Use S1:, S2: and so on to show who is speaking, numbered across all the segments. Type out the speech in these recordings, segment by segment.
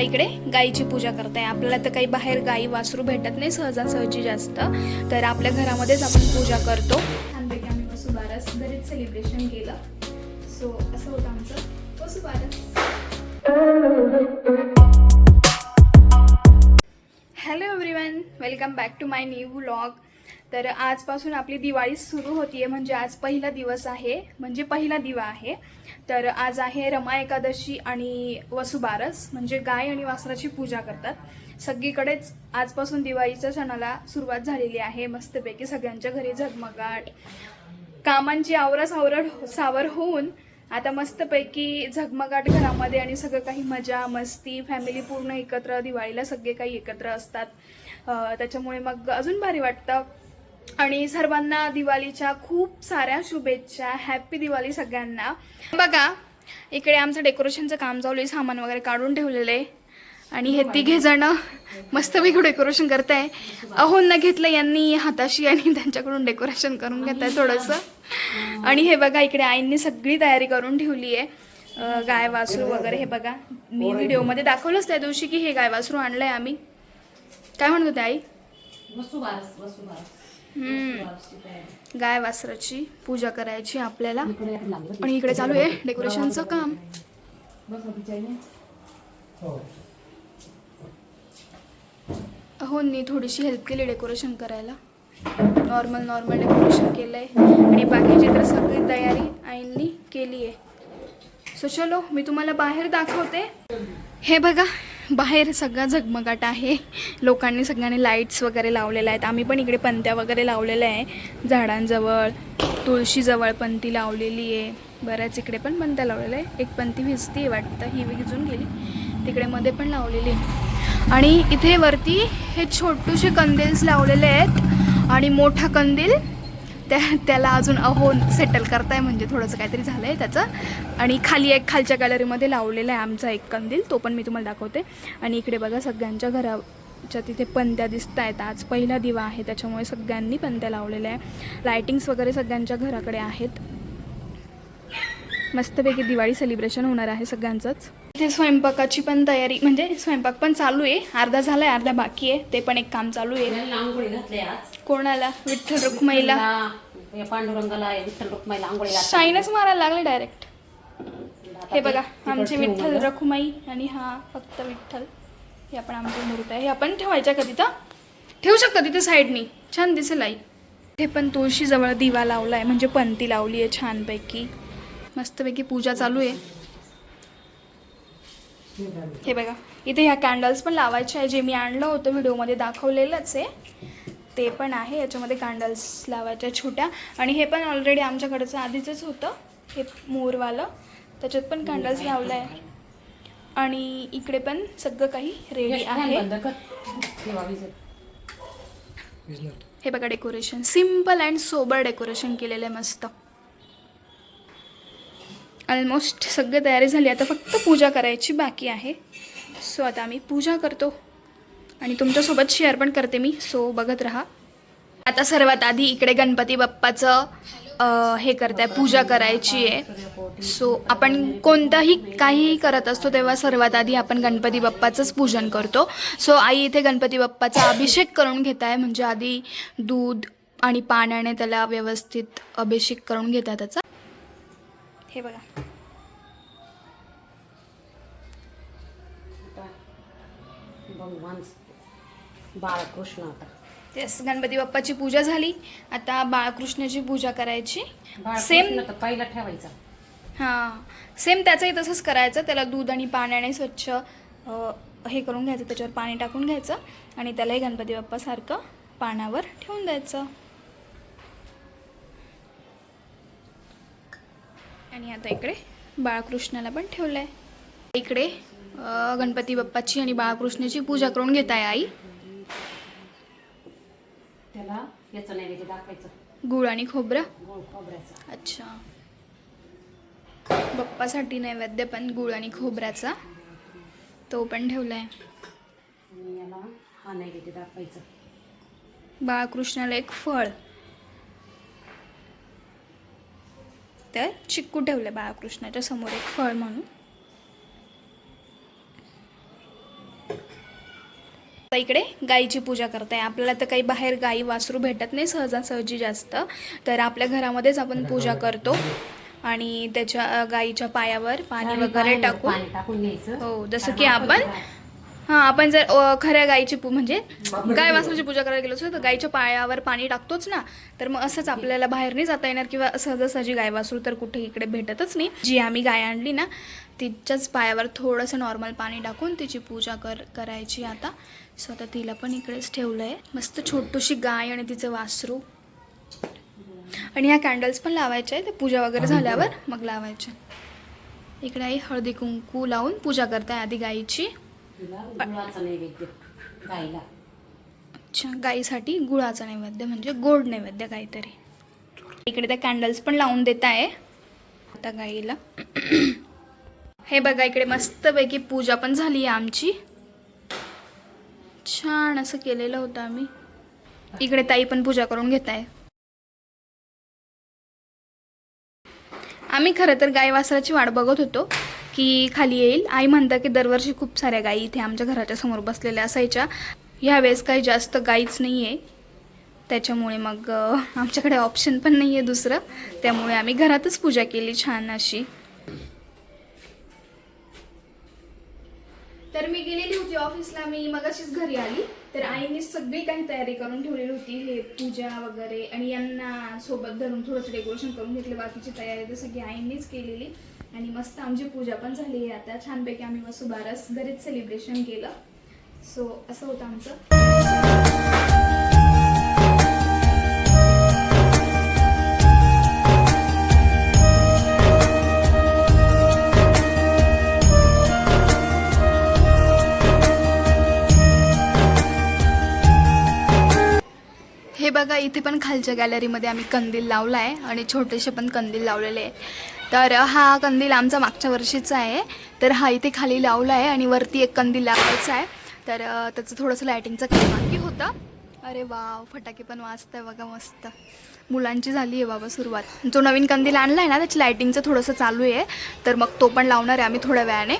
S1: इकडे गाईची पूजा करताय. आपल्याला तर काही बाहेर गाई वासरू भेटत नाही सहजासहजी जास्त. तर आपल्या घरामध्येच आपण पूजा करतो. छानपैकी आम्ही वसुबारस घरीच सेलिब्रेशन केलं. सो असं होतं आमचं Vasubaras. Hello everyone welcome back to my new vlog तर आजपासून आपली दिवाळी सुरू होतीये म्हणजे आज पहिला दिवस आहे म्हणजे पहिला दिवा आहे. तर आज आहे रमा एकादशी आणि वसुबारस म्हणजे गाय आणि वासराची पूजा करतात. सगळीकडेच आजपासून दिवाळीच्या सणाला सुरुवात झालेली आहे मस्तपैकी सगळ्यांच्या घरी झगमगाट. कामांची आवरा सावर हो, सावर होऊन आता मस्तपैकी झगमगाट घरामध्ये आणि सगळं काही मजा मस्ती फॅमिली पूर्ण एकत्र दिवाळीला सगळे काही एकत्र असतात. त्याच्यामुळे मग अजून भारी वाटतं. आणि सर्वांना दिवाळीच्या खूप साऱ्या शुभेच्छा. हॅपी दिवाळी सगळ्यांना. बघा इकडे आमचं डेकोरेशनचं काम चालू आहे. सामान वगैरे काढून ठेवलेलं. आहे आणि हे तिघे जण मस्तपैकी डेकोरेशन करत आहे अहोंना घेतलं यांनी हाताशी आणि त्यांच्याकडून डेकोरेशन करून घेत आहे थोडंसं. आणि हे बघा इकडे आईंनी सगळी तयारी करून ठेवली आहे. गाय वासरू वगैरे हे बघा. मी व्हिडिओमध्ये दाखवलंच त्या दिवशी की हे गाय वासरू आणलंय आम्ही. काय म्हणत होते आई? गाय वासराची पूजा करायची आपल्याला. आणि इकडे चालू आहे डेकोरेशनचं काम.
S2: चाहिए.
S1: अहोंनी थोडीशी हेल्प केली डेकोरेशन करायला. नॉर्मल नॉर्मल डेकोरेशन केलं आहे आणि बाकीची तर सगळी तयारी आईंनी केली आहे सो चलो मी तुम्हाला बाहेर दाखवते. हे बघा बाहेर सगळा झगमगाट आहे. लोकांनी सगळ्यांनी लाईट्स वगैरे लावलेल्या आहेत. आम्ही पण इकडे पंत्या वगैरे लावलेल्या आहे. झाडांजवळ तुळशीजवळ पंती लावलेली आहे. बऱ्याच इकडे पण पंत्या लावलेल्या आहे एक पंती भिजती आहे वाटतं. ही विजून गेली. तिकडे मध्ये पण लावलेली आहे. आणि इथे वरती हे छोटूशे कंदील्स लावलेले आहेत. आणि मोठा कंदील त्या त्याला अजून अहोन सेटल करताय म्हणजे थोडंसं काहीतरी झालं आहे त्याचं. आणि खाली एक खालच्या गॅलरीमध्ये लावलेला आहे आमचा एक कंदील तो पण मी तुम्हाला दाखवते. आणि इकडे बघा सगळ्यांच्या घराच्या तिथे पंत्या दिसत आहेत आज पहिला दिवा आहे त्याच्यामुळे सगळ्यांनी पंत्या लावलेल्या आहे. लायटिंग्स वगैरे सगळ्यांच्या घराकडे आहेत. मस्तपैकी दिवाळी सेलिब्रेशन होणार आहे सगळ्यांचंच. इथे स्वयंपाकाची पण तयारी म्हणजे स्वयंपाक पण चालू आहे. अर्धा झालाय अर्धा बाकी आहे. ते पण एक काम चालू आहे. कोणाला? विठ्ठल रुक्माईला.
S2: पांडुरंगाला विठ्ठल रुक्माईला.
S1: शाईनच मारायला लागले डायरेक्ट हे
S2: ते-
S1: बघा आमचे विठ्ठल. रखुमाई आणि हा फक्त विठ्ठल. हे आपण आमची मूर्त आहे. हे आपण ठेवायच्या कधी तर ठेवू शकता तिथे साईडनी छान दिसेल आई. इथे पण तुळशीजवळ दिवा लावला आहे म्हणजे पंती लावली आहे छानपैकी. मस्तपैकी पूजा चालू आहे. हे बघा इथे ह्या कॅन्डल्स पण लावायचे आहे. जे मी आणलं होतं व्हिडिओमध्ये दाखवलेलंच आहे. ते पण आहे. याच्यामध्ये कॅन्डल्स लावायच्या छोट्या. आणि हे पण ऑलरेडी आमच्याकडचं आधीचंच होतं. हे मोरवालं. त्याच्यात पण कॅन्डल्स लावलं आहे आणि इकडे पण सगळं काही रेडी आहे. हे बघा decoration simple and sober decoration केलेलं आहे मस्त. ऑलमोस्ट सगळी तयारी झाली. आता फक्त पूजा करायची बाकी आहे. सो आता आम्ही पूजा करतो. आणि तुमच्यासोबत शेअर पण करते मी. सो बघत राहा. आता सर्वात आधी इकडे गणपती बाप्पाचं हे करताय पूजा करायची आहे. सो आपण कोणताही काहीही करत असतो तेव्हा सर्वात आधी आपण गणपती बाप्पाचंच पूजन करतो. सो आई इथे गणपती बाप्पाचा अभिषेक करून घेत आहे म्हणजे आधी दूध आणि पाण्याने त्याला व्यवस्थित अभिषेक करून घेतात त्याचा. हे बघा.
S2: भगवान बाळकृष्ण आता.
S1: तेच गणपती बाप्पाची पूजा झाली. आता बाळकृष्णाची पूजा करायची. सेम
S2: पहिला ठेवायचा.
S1: हां. सेम त्याचंही तसंच करायचं. त्याला दूध आणि पाण्याने स्वच्छ हे करून घ्यायचं. त्याच्यावर पाणी टाकून घ्यायचं. आणि त्यालाही गणपती बाप्पासारखं पाण्यावर ठेवून द्यायचं. आणि आता इकडे बाळकृष्णाला पण ठेवलं आहे इकडे गणपती बाप्पाची आणि बाळकृष्णाची पूजा करून घेत आहे आई.
S2: त्याला याचं नैवेद्य दाखवायचं.
S1: गुळ आणि खोबरं?
S2: खोबऱ्याचा.
S1: अच्छा. बाप्पासाठी नैवेद्य पण गुळ आणि खोबऱ्याचा. तो पण ठेवला आहे
S2: आणि याला हा नैवेद्य दाखवायचं.
S1: बाळकृष्णाला एक फळ. तर चिक्कू ठेवलं बाळकृष्णाच्या समोर एक फळ म्हणून. इकडे गाईची पूजा करताय. आपल्याला तर काही बाहेर गाई वासरू भेटत नाही सहजासहजी जास्त. तर आपल्या घरामध्येच आपण पूजा करतो. आणि त्याच्या गाईच्या पायावर पाणी वगैरे टाकून. हो जसं की आपण हां आपण जर अ, खऱ्या गाईची पू म्हणजे गाय वासरूची पूजा करायला गेलो असतो तर गाईच्या पायावर पाणी टाकतोच ना. तर मग असंच आपल्याला बाहेर नाही जाता येणार किंवा सहजासहजी गाय वासरू तर कुठे इकडे भेटतच नाही. जी आम्ही गाय आणली ना तिच्याच पायावर थोडंसं नॉर्मल पाणी टाकून तिची पूजा कर करायची आता. सो आता तिला पण इकडेच ठेवलं आहे मस्त छोटूशी गाय आणि तिचं वासरू. आणि ह्या कॅन्डल्स पण लावायच्या आहे ते पूजा वगैरे झाल्यावर मग लावायचे इकडे आई हळदी कुंकू लावून पूजा करताय आधी गाईची.
S2: गुळाचा नैवेद्य
S1: अच्छा गाईसाठी गुळाचा नैवेद्य म्हणजे गोड नैवेद्य काहीतरी. इकडे त्या कॅन्डल्स पण लावून देत आहे. आता गाईला. हे बघा इकडे मस्तपैकी पूजा पण झाली आहे आमची. छान असं केलेलं होतं आम्ही. इकडे ताई पण पूजा करून घेत आहे. आम्ही खरं तर गाय वासराची वाट बघत होतो. की खाली येईल. आई म्हणता की दरवर्षी खूप साऱ्या गायी इथे आमच्या घराच्या समोर बसलेल्या असायच्या. ह्यावेळेस काही जास्त गाईच नाही आहे त्याच्यामुळे मग आमच्याकडे ऑप्शन पण नाही आहे दुसरं. त्यामुळे आम्ही घरातच पूजा केली छान अशी. तर मी गेलेली होती ऑफिसला मी मगाशीच घरी आली. तर आईने सगळी काही तयारी करून ठेवलेली होती. हे पूजा वगैरे आणि यांना सोबत धरून थोडंसं डेकोरेशन करून घेतलं. बाकीची तयारी जसं की आईनेच केलेली. आणि मस्त आमची पूजा पण झाली आहे आता. छानपैकी आम्ही वसुबारस घरीच सेलिब्रेशन केलं. सो असं होतं आमचं. हे बघा इथे पण खालच्या गॅलरीमध्ये आम्ही कंदील लावला आहे आणि छोटेसे पण कंदील लावलेले आहे तर हा कंदील आमचा मागच्या वर्षीचा आहे. तर हा इथे खाली लावला आहे आणि वरती एक कंदील लावायचा आहे. तर त्याचं थोडंसं लायटिंगचं काम बाकी होतं. अरे वाव फटाके पण वाजत आहे बघा मस्त. मुलांची झाली आहे बाबा सुरुवात. जो नवीन कंदील आणला आहे ना त्याची लायटिंगचं थोडंसं चालू आहे. तर मग तो पण लावणार आहे आम्ही थोड्या वेळाने.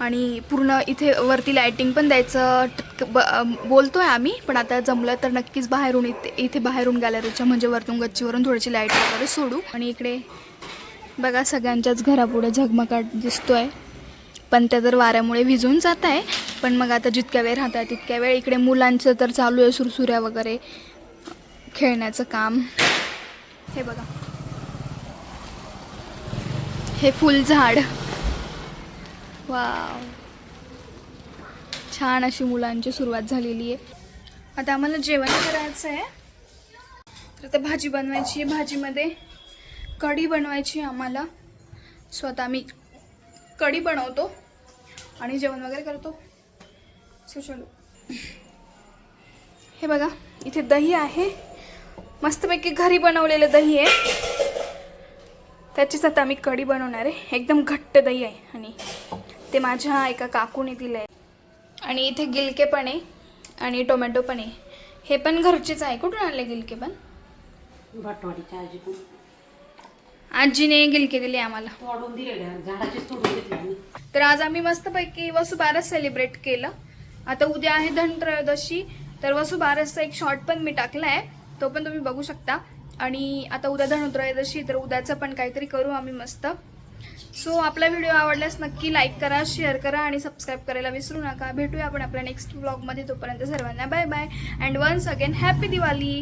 S1: आणि पूर्ण इथे वरती लायटिंग पण द्यायचं ब बोलतो आहे आम्ही. पण आता जमलं तर नक्कीच बाहेरून इथे इथे बाहेरून गॅलरीच्या म्हणजे वरतून गच्चीवरून थोडीशी लाइट वगैरे सोडू. आणि इकडे बघा सगळ्यांच्याच घरापुढे झगमगाट दिसतोय. पण त्या तर वाऱ्यामुळे भिजून जात आहे. पण मग आता जितक्या वेळ राहतात तितक्या वेळ इकडे मुलांचं तर चालू आहे सुरसुऱ्या वगैरे. खेळण्याचं काम. हे बघा. हे फुलझाड वाव. छान अशी मुलांची सुरुवात झालेली आहे. आता आम्हाला जेवण करायचं आहे. तर आता भाजी बनवायची आहे भाजीमध्ये. कढी बनवायची आम्हाला. सो आता आम्ही कढी बनवतो आणि जेवण वगैरे करतो. सो चलो. हे बघा इथे दही आहे. मस्तपैकी घरी बनवलेलं दही आहे. त्याचीच आता आम्ही कढी बनवणार आहे. एकदम घट्ट दही आहे आणि ते माझ्या एका काकूने दिलं आहे आणि इथे गिलके पण आहे आणि टोमॅटो पण आहे. हे पण घरचेच आहे. कुठून आणले गिलके पण?
S2: भटवाडीच्या आजी पण
S1: आजीने गिलके दिले आम्हाला.
S2: तोडून दिलेल्या झाडाचीच तोडून घेतली आम्ही.
S1: तर आज आम्ही मस्तपैकी वसुबारस सेलिब्रेट केलं. आता उद्या आहे धनत्रयोदशी. तर वसुबारसचा एक शॉर्ट पण मी टाकला आहे तो पण तुम्ही बघू शकता. आणि आता उद्या धनत्रयोदशी तर उद्याचं पण काहीतरी करू आम्ही मस्त. सो आपला व्हिडिओ आवडल्यास नक्की लाईक करा शेअर करा आणि सबस्क्राईब करायला विसरू नका. भेटूया आपण आपल्या नेक्स्ट ब्लॉगमध्ये तोपर्यंत सर्वांना bye bye and once again happy Diwali